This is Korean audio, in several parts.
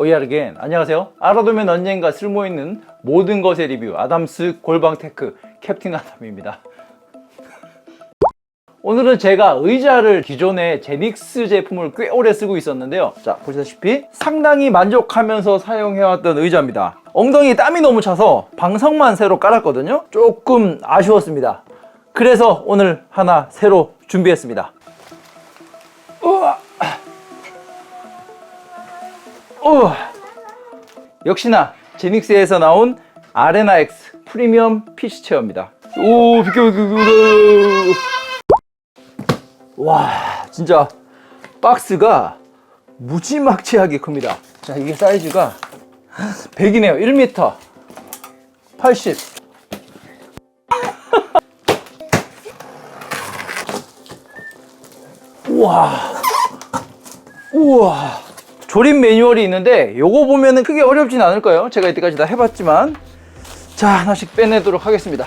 어이아르겐 안녕하세요. 알아두면 언젠가 쓸모있는 모든 것의 리뷰. 아담스 골방테크 캡틴 아담입니다. 오늘은 제가 의자를 기존에 제닉스 제품을 꽤 오래 쓰고 있었는데요. 자 보시다시피 상당히 만족하면서 사용해왔던 의자입니다. 엉덩이에 땀이 너무 차서 방석만 새로 깔았거든요. 조금 아쉬웠습니다. 그래서 오늘 하나 새로 준비했습니다. 우와. 우와. 역시나 제닉스에서 나온 아레나 X 프리미엄 PC 체어입니다. 오 비켜 비켜 비켜. 와 진짜 박스가 무지막지하게 큽니다. 자 이게 사이즈가 100이네요. 1m 80. 우와 우와 조립 매뉴얼이 있는데 요거 보면은 크게 어렵진 않을 거예요. 제가 이때까지 다 해봤지만. 자 하나씩 빼내도록 하겠습니다.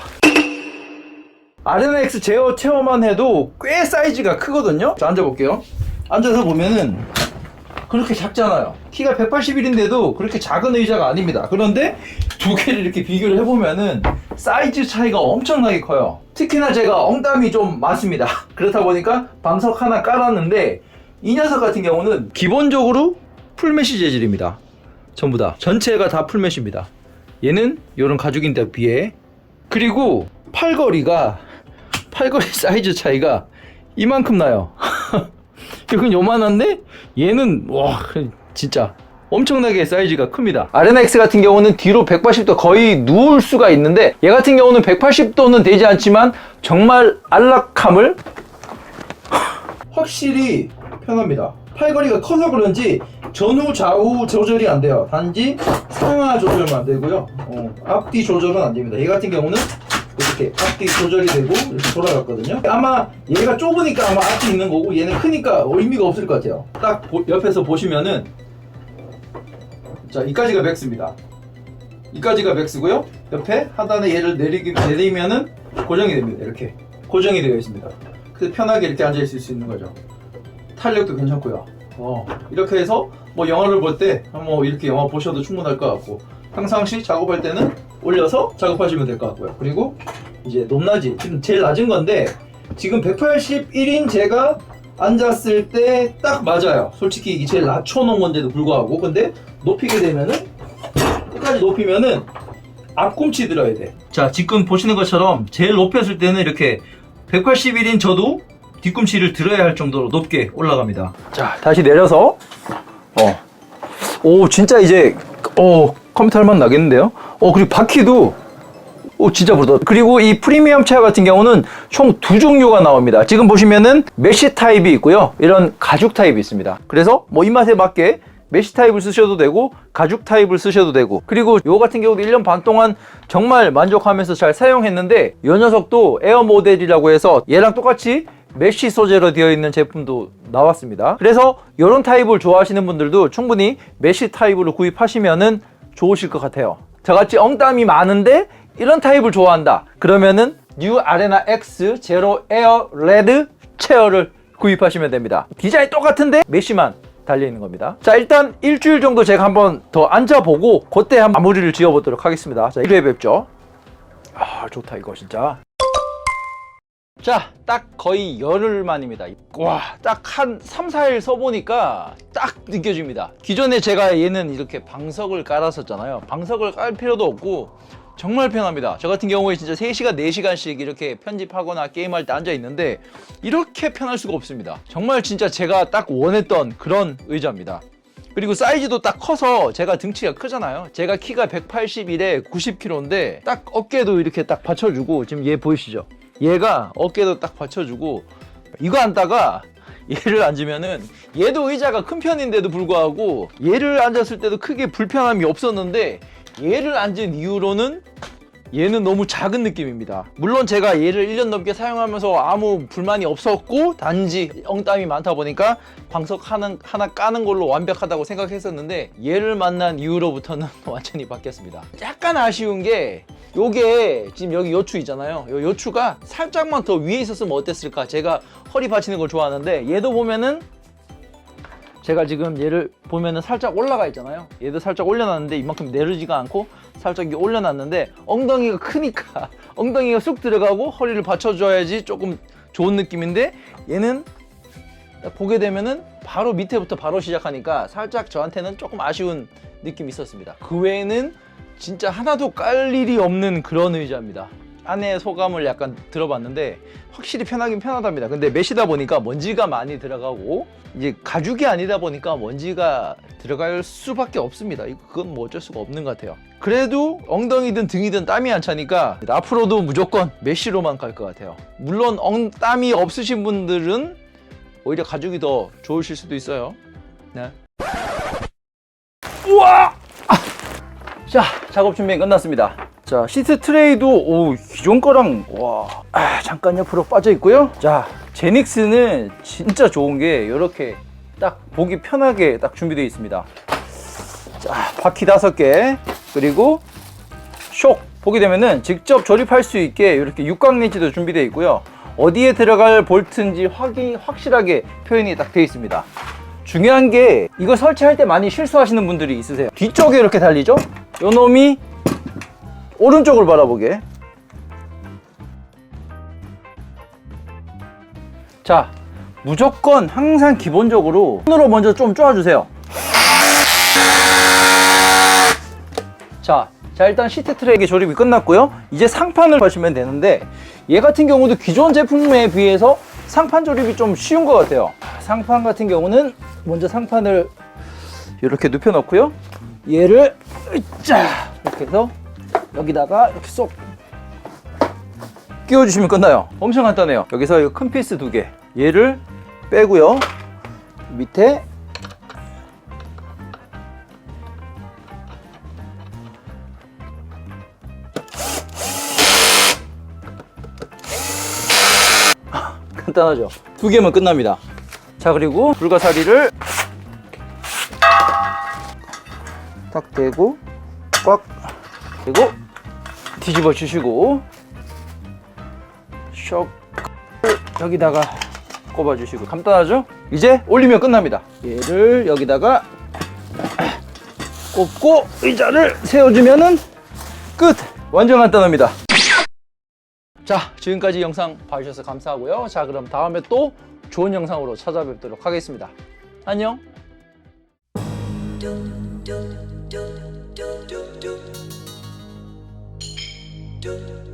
아레나X 제어 체어만 해도 꽤 사이즈가 크거든요? 자 앉아볼게요. 앉아서 보면은 그렇게 작잖아요. 키가 181인데도 그렇게 작은 의자가 아닙니다. 그런데 두 개를 이렇게 비교를 해보면은 사이즈 차이가 엄청나게 커요. 특히나 제가 엉땀이 좀 많습니다. 그렇다 보니까 방석 하나 깔았는데 이 녀석 같은 경우는 기본적으로 풀메쉬 재질입니다. 전부 다. 전체가 다 풀메쉬입니다. 얘는 이런 가죽인데 비해 그리고 팔걸이가 팔걸이 사이즈 차이가 이만큼 나요. 이건 요만한데 얘는 와 진짜 엄청나게 사이즈가 큽니다. 아레나X 같은 경우는 뒤로 180도 거의 누울 수가 있는데 얘 같은 경우는 180도는 되지 않지만 정말 안락함을 확실히 편합니다 팔걸이가 커서 그런지 전후 좌우 조절이 안 돼요 단지 상하 조절만 되고요 어, 앞뒤 조절은 안 됩니다 얘 같은 경우는 이렇게 앞뒤 조절이 되고 이렇게 돌아갔거든요. 아마 얘가 좁으니까 아마 앞뒤 있는 거고 얘는 크니까 의미가 없을 것 같아요. 딱 보- 옆에서 보시면은 자 이까지가 맥스입니다. 이까지가 맥스고요. 옆에 하단에 얘를 내리기, 내리면은 고정이 됩니다. 이렇게 고정이 되어 있습니다. 그래서 편하게 이렇게 앉아 있을 수 있는 거죠. 탄력도 괜찮고요. 어, 이렇게 해서 뭐 영화를 볼 때 뭐 이렇게 영화 보셔도 충분할 것 같고 평상시 작업할 때는 올려서 작업하시면 될 것 같고요. 그리고 이제 높낮이 지금 제일 낮은 건데 지금 181인 제가 앉았을 때 딱 맞아요. 솔직히 이게 제일 낮춰놓은 건데도 불구하고 근데 높이게 되면은 끝까지 높이면은 앞꿈치 들어야 돼. 자 지금 보시는 것처럼 제일 높였을 때는 이렇게 181인 저도 뒤꿈치를 들어야 할 정도로 높게 올라갑니다. 자 다시 내려서 어. 오 진짜 이제 어 컴퓨터 할만 나겠는데요? 어 그리고 바퀴도 오 진짜 부르다. 그리고 이 프리미엄 체어 같은 경우는 총 두 종류가 나옵니다. 지금 보시면은 메쉬 타입이 있고요. 이런 가죽 타입이 있습니다. 그래서 뭐 입맛에 맞게 메쉬 타입을 쓰셔도 되고 가죽 타입을 쓰셔도 되고 그리고 요 같은 경우도 1년 반 동안 정말 만족하면서 잘 사용했는데 이 녀석도 에어 모델이라고 해서 얘랑 똑같이 메쉬 소재로 되어 있는 제품도 나왔습니다. 그래서 이런 타입을 좋아하시는 분들도 충분히 메쉬 타입으로 구입하시면은 좋으실 것 같아요. 저같이 엉땀이 많은데 이런 타입을 좋아한다. 그러면은 뉴 아레나 X 제로 에어 레드 체어를 구입하시면 됩니다. 디자인 똑같은데 메쉬만 달려 있는 겁니다. 자, 일단 일주일 정도 제가 한번 더 앉아보고 그때 한 마무리를 지어보도록 하겠습니다. 자, 1회 뵙죠. 아, 좋다 이거 진짜. 자, 딱 거의 열흘 만입니다. 와, 딱 한 3, 4일 써보니까 딱 느껴집니다. 기존에 제가 얘는 이렇게 방석을 깔았었잖아요. 방석을 깔 필요도 없고 정말 편합니다. 저 같은 경우에 진짜 3시간, 4시간씩 이렇게 편집하거나 게임할 때 앉아 있는데 이렇게 편할 수가 없습니다. 정말 진짜 제가 딱 원했던 그런 의자입니다. 그리고 사이즈도 딱 커서 제가 등치가 크잖아요. 제가 키가 181에 90kg인데 딱 어깨도 이렇게 딱 받쳐주고 지금 얘 보이시죠? 얘가 어깨도 딱 받쳐주고 이거 앉다가 얘를 앉으면은 얘도 의자가 큰 편인데도 불구하고 얘를 앉았을 때도 크게 불편함이 없었는데 얘를 앉은 이후로는 얘는 너무 작은 느낌입니다. 물론 제가 얘를 1년 넘게 사용하면서 아무 불만이 없었고 단지 엉땀이 많다 보니까 방석 하나, 하나 까는 걸로 완벽하다고 생각했었는데 얘를 만난 이후로부터는 완전히 바뀌었습니다. 약간 아쉬운 게 요게 지금 여기 요추 있잖아요. 요 요추가 살짝만 더 위에 있었으면 어땠을까? 제가 허리 받치는 걸 좋아하는데 얘도 보면은 제가 지금 얘를 보면은 살짝 올라가 있잖아요. 얘도 살짝 올려놨는데 이만큼 내리지가 않고 살짝 올려놨는데 엉덩이가 크니까 엉덩이가 쑥 들어가고 허리를 받쳐줘야지 조금 좋은 느낌인데 얘는 딱 보게 되면은 바로 밑에부터 바로 시작하니까 살짝 저한테는 조금 아쉬운 느낌이 있었습니다. 그 외에는 진짜 하나도 깔 일이 없는 그런 의자입니다. 안에 소감을 약간 들어봤는데 확실히 편하긴 편하답니다. 근데 메시다 보니까 먼지가 많이 들어가고 이제 가죽이 아니다 보니까 먼지가 들어갈 수밖에 없습니다. 그건 뭐 어쩔 수가 없는 것 같아요. 그래도 엉덩이든 등이든 땀이 안 차니까 앞으로도 무조건 메쉬로만 갈 것 같아요. 물론 엉, 땀이 없으신 분들은 오히려 가죽이 더 좋으실 수도 있어요. 네. 우와! 아! 자, 작업 준비 끝났습니다. 자, 시트 트레이도 오, 기존 거랑 와, 아, 잠깐 옆으로 빠져 있고요. 자, 제닉스는 진짜 좋은 게 이렇게 딱 보기 편하게 딱 준비되어 있습니다. 자, 바퀴 다섯 개 그리고 쇽 보게 되면은 직접 조립할 수 있게 이렇게 육각 렌치도 준비되어 있고요. 어디에 들어갈 볼트인지 확인 확실하게 표현이 딱 되어 있습니다. 중요한 게 이거 설치할 때 많이 실수하시는 분들이 있으세요. 뒤쪽에 이렇게 달리죠? 요 놈이 오른쪽을 바라보게. 자, 무조건 항상 기본적으로 손으로 먼저 좀 쪼아주세요. 자, 자 일단 시트 트랙의 조립이 끝났고요. 이제 상판을 보시면 되는데 얘 같은 경우도 기존 제품에 비해서 상판 조립이 좀 쉬운 것 같아요. 상판 같은 경우는 먼저 상판을 이렇게 눕혀 놓고요. 얘를 으짜 이렇게 해서 여기다가 이렇게 쏙 끼워주시면 끝나요. 엄청 간단해요. 여기서 이 큰 피스 두 개, 얘를 빼고요. 밑에 간단하죠. 두 개면 끝납니다. 자 그리고 불가사리를 딱 대고 꽉 대고 뒤집어 주시고 쇽 여기다가 꼽아 주시고 간단하죠? 이제 올리면 끝납니다. 얘를 여기다가 꼽고 의자를 세워주면은 끝! 완전 간단합니다. 자, 지금까지 영상 봐주셔서 감사하고요. 자, 그럼 다음에 또 좋은 영상으로 찾아뵙도록 하겠습니다. 안녕! Do